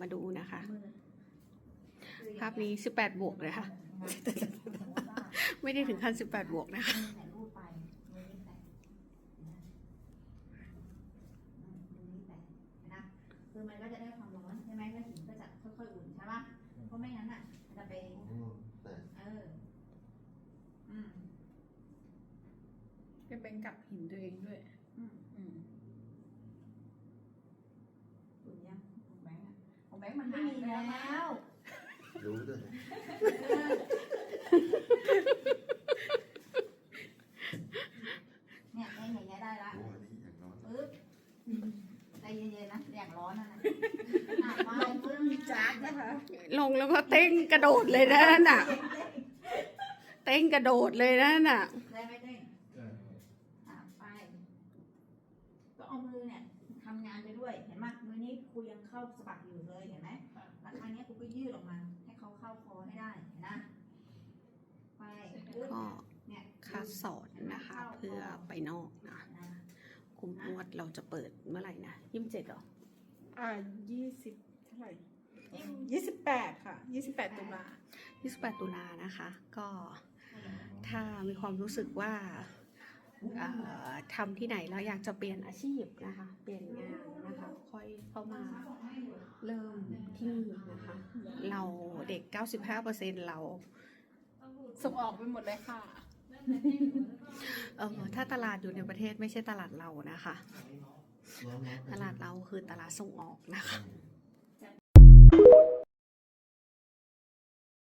มาดูนะคะมือภาพนี้18บวกเลยค่ะ ไม่ได้ถึงขั้น18บวกนะคะถ่ายรูปไปมือนี้แตะมือนี้แตะนะคือมันก็จะได้ความร้อนใช่ไหมแล้วหินก็จะค่อยๆอุ่นใช่ปะเพราะไม่งั้นอะมันจะไปอ๋อแต่เอออืมจะเป็นกับหินตัวเองด้วย อืมอืม อุ่นยังของแบงค์อะของแบงค์ มันไม่มีแล้วรู้ด้วยเนี่ยได้อย่างเงี้ยได้ละโอ้อันนี้อย่างน้อยปึ๊บใจเย็นๆนะอย่างร้อนนะนะอะมาปึ๊บจักนะคะ ลงแล้วก็เต้งกระโดดเลยนะนั่นน่ะ เต้งกระโดดเลยนะนั่นน่ะ ได้ไหมเต้งอะไป ก็เอามือเนี่ยทำงานไปด้วยเห็นไหมมือนี้ ครูยังเข้าสะบักอยู่เลยเห็นไหมแล้วครั้งนี้ยครูก็ยืดออกมา ให้เขาเข้าคอให้ได้เห็นนะไปปึ๊บก็เนี่ยคัดสอนนะคะเพื่อไปนอกนะนะคุมนวดเราจะเปิดเมื่อไหร่นะยี่สิบเจ็ดหรอ อ่ายี่สิบเท่าไหร่ยี่สิบแปดค่ะยี่สิบแปดตุลายี่สิบแปดตุลานะคะ ก็ถ้ามีความรู้สึกว่าเอ่อ ทำที่ไหนแล้วอยากจะเปลี่ยนอาชีพนะคะ เปลี่ยนงานนะคะ ค่อยเข้ามาเริ่มที่นี่นะคะ เราเด็ก 95%เราส่งออกไปหมดเลยค่ะเออถ้าตลาดอยู่ในประเทศไม่ใช่ตลาดเรานะคะ ตลาดเราคือตลาดส่งออกนะคะ